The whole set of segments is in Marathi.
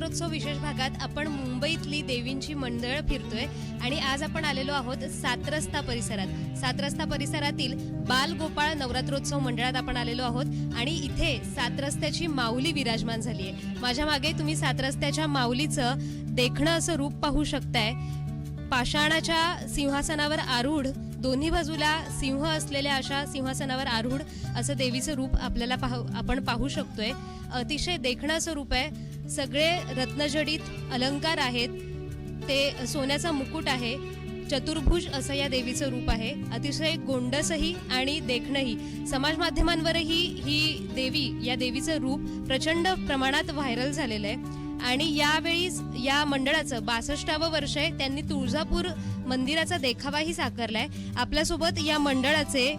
नवरात्रोत्सव विशेष भागात आपण मुंबईतली देवींची मंडळ फिरतोय आणि आज आपण आलेलो आहोत सात रस्ता परिसरात. सात रस्ता परिसरातील बाल गोपाळ नवरात्रोत्सव मंडळात आपण आलेलो आहोत आणि इथे सात रस्त्याची माऊली विराजमान झाली आहे. माझ्या मागे तुम्ही सात रस्त्याच्या माऊलीचं देखणं असं रूप पाहू शकताय. पाषाणाच्या सिंहासनावर आरूढ दोन्ही बाजूला सिंह असलेल्या अशा सिंहासनावर आरूढ असं देवीचं रूप आपल्याला पाहू आपण पाहू शकतोय. अतिशय देखणं असं रूप आहे. सगळे रत्नजडित अलंकार आहेत. ते सोन्याचा मुकुट आहे. चतुर्भुज असं या देवीचं रूप आहे. अतिशय गोंडसही आणि देखणंही. समाज माध्यमांवरही ही देवी या देवीचं रूप प्रचंड प्रमाणात व्हायरल झालेलं आहे. आणि यावेळीच या मंडळाचं बासष्टावं वर्ष आहे. त्यांनी तुळजापूर मंदिराचा देखावाही साकारलाय. आपल्यासोबत या मंडळाचे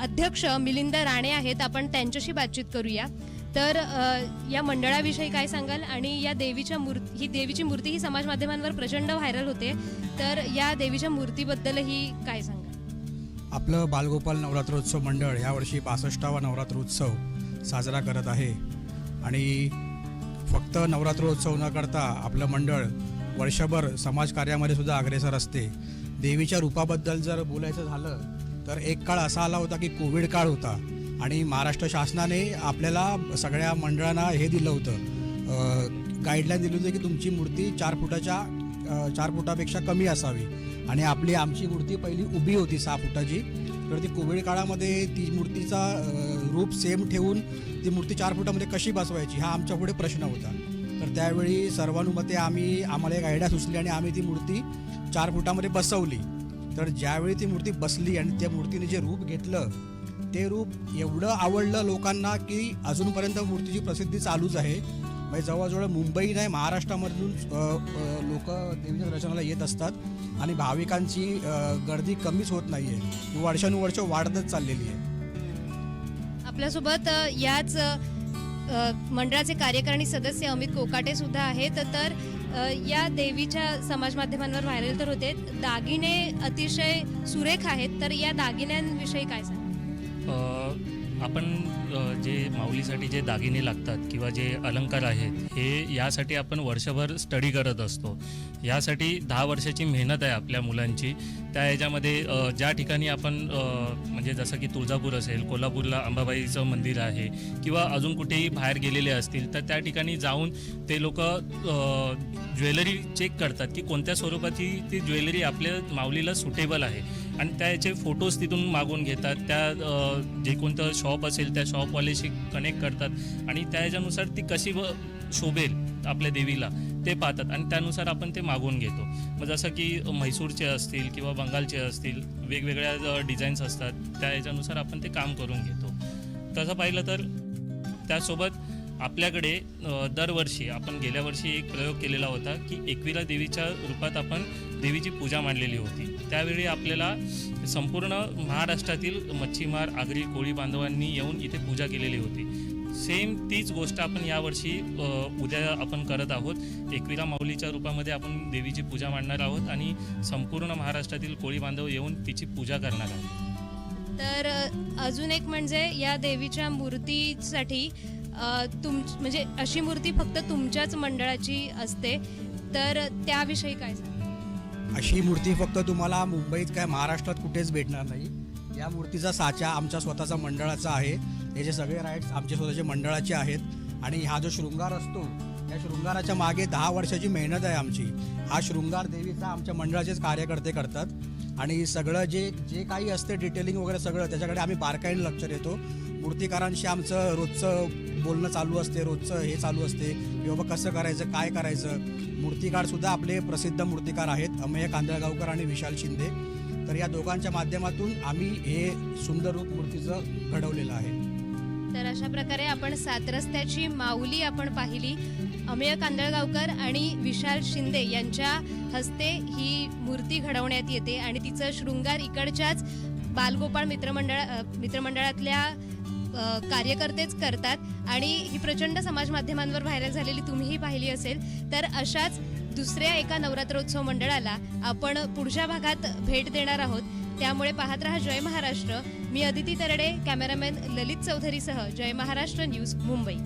अध्यक्ष मिलिंद राणे आहेत. आपण त्यांच्याशी बातचीत करूया. तर या मंडळाविषयी काय सांगाल? आणि या देवीच्या मूर्ती ही देवीची मूर्ती ही समाज माध्यमांवर प्रचंड व्हायरल होते. तर या देवीच्या मूर्तीबद्दलही काय सांगाल? आपलं बालगोपाल नवरात्रोत्सव मंडळ यावर्षी बासष्टावा नवरात्रोत्सव साजरा करत आहे. आणि फक्त नवरात्रोत्सव न करता आपलं मंडळ वर्षभर समाजकार्यामध्ये सुद्धा अग्रेसर असते. देवीच्या रूपाबद्दल जर बोलायचं झालं तर एक काळ असा आला होता की कोविड काळ होता. आणि महाराष्ट्र शासनाने आपल्याला सगळ्या मंडळांना हे दिलं होतं गाईडलाईन दिली होती की तुमची मूर्ती चार फुटाच्या चार फुटापेक्षा कमी असावी. आणि आपली आमची मूर्ती पहिली उभी होती सहा फुटाची. तर ती कोविड काळामध्ये ती मूर्तीचा रूप सेम ठेवून ती मूर्ती चार फुटामध्ये कशी बसवायची हा आमच्या पुढे प्रश्न होता. तर त्यावेळी सर्वानुमते आम्ही आम्हाला एक आयडिया सुचली आणि आम्ही ती मूर्ती चार फुटामध्ये बसवली. तर ज्यावेळी ती मूर्ती बसली आणि त्या मूर्तीने जे रूप घेतलं ते रूप एवढं आवडलं लोकांना की अजूनपर्यंत मूर्तीची प्रसिद्धी चालूच आहे. म्हणजे जवळजवळ मुंबई नाही महाराष्ट्रामधून लोक देवीच्या दर्शनाला येत असतात आणि भाविकांची गर्दी कमीच होत नाही आहे वर्षानुवर्ष वाढतच चाललेली आहे. आपल्यासोबत याच मंडळाचे कार्यकारिणी सदस्य अमित कोकाटे सुद्धा आहेत. तर या देवीच्या समाज माध्यमांवर व्हायरल तर होते. दागिने अतिशय सुरेख आहेत. तर या दागिन्यांविषयी काय सांग आपण जे माऊलीसाठी जे दागिने लागतात किंवा जे अलंकार आहेत हे यासाठी आपण वर्षभर स्टडी करत असतो. यासाठी दहा वर्षाची मेहनत आहे आपल्या मुलांची. त्या ह्याच्यामध्ये ज्या ठिकाणी आपण म्हणजे जसं की तुळजापूर असेल कोल्हापूरला अंबाबाईचं मंदिर आहे किंवा अजून कुठेही बाहेर गेलेले असतील तर त्या ठिकाणी जाऊन ते लोक ज्वेलरी चेक करतात की कोणत्या स्वरूपाची ती ज्वेलरी आपल्या माऊलीला सुटेबल आहे. आणि त्याचे फोटोज तिथून मागून घेतात. त्या जे कोणतं शॉप असेल त्या शॉपवाल्याशी कनेक्ट करतात. आणि त्या ती कशी व शोभेल आपल्या देवीला ते पाहतात. आणि त्यानुसार आपण ते मागून घेतो. मग जसं की म्हैसूरचे असतील किंवा बंगालचे असतील वेगवेगळ्या डिझाईन्स असतात. त्या याच्यानुसार आपण ते काम करून घेतो. तसं पाहिलं तर त्यासोबत आपल्याकडे दरवर्षी आपण गेल्या वर्षी एक प्रयोग केलेला होता की एकविरा देवीच्या रूपात आपण देवीची पूजा मांडलेली होती. त्यावेळी आपल्याला संपूर्ण महाराष्ट्रातील मच्छीमार आगरी कोळी बांधवांनी येऊन इथे पूजा केलेली होती. सेम तीच गोष्ट आपण यावर्षी उद्या आपण करत आहोत. एकविरा माऊलीच्या रूपामध्ये आपण देवीची पूजा मांडणार आहोत आणि संपूर्ण महाराष्ट्रातील कोळी बांधव येऊन तिची पूजा करणार आहोत. तर अजून एक म्हणजे या देवीच्या मूर्तीसाठी तुम म्हणजे अशी मूर्ती फक्त तुमच्याच मंडळाची असते. तर त्याविषयी काय सांग अशी मूर्ती फक्त तुम्हाला मुंबईत काय महाराष्ट्रात कुठेच भेटणार नाही. या मूर्तीचा साचा आमच्या स्वतःचा मंडळाचा आहे. याचे सगळे राईट्स आमचे स्वतःच्या मंडळाचे आहेत. आणि हा जो शृंगार असतो या शृंगाराच्या मागे दहा वर्षाची मेहनत आहे आमची. हा शृंगार देवीचा आमच्या मंडळाचेच कार्यकर्ते करतात. आणि सगळं जे जे काही असते डिटेलिंग वगैरे सगळं त्याच्याकडे आम्ही बारकाईने लक्ष देतो. मूर्तिकारांशी आमचं रोजचं बोलणं चालू असते रोजचं हे चालू असते. की बाबा कसं करायचं काय करायचं? मूर्तिकारसुद्धा आपले प्रसिद्ध मूर्तिकार आहेत अमेय कांदळगावकर आणि विशाल शिंदे. तर या दोघांच्या माध्यमातून आम्ही हे सुंदर रूप मूर्तीचं घडवलेलं आहे. तर अशा प्रकारे आपण सात रस्त्याची माऊली आपण पाहिली. अमेय कांदळगावकर आणि विशाल शिंदे यांच्या हस्ते ही मूर्ती घडवण्यात येते आणि तिचं शृंगार इकडच्याच बालगोपाळ मित्रमंडळ मित्रमंडळातल्या कार्यकर्तेच करतात. आणि ही प्रचंड समाज माध्यमांवर व्हायरल झालेली तुम्हीही पाहिली असेल तर अशाच दुसऱ्या एका नवरात्रोत्सव मंडळाला आपण पुढच्या भागात भेट देणार आहोत. त्यामुळे पाहत रहा जय महाराष्ट्र. मी अदिती तरडे कॅमेरामॅन ललित चौधरीसह जय महाराष्ट्र न्यूज मुंबई.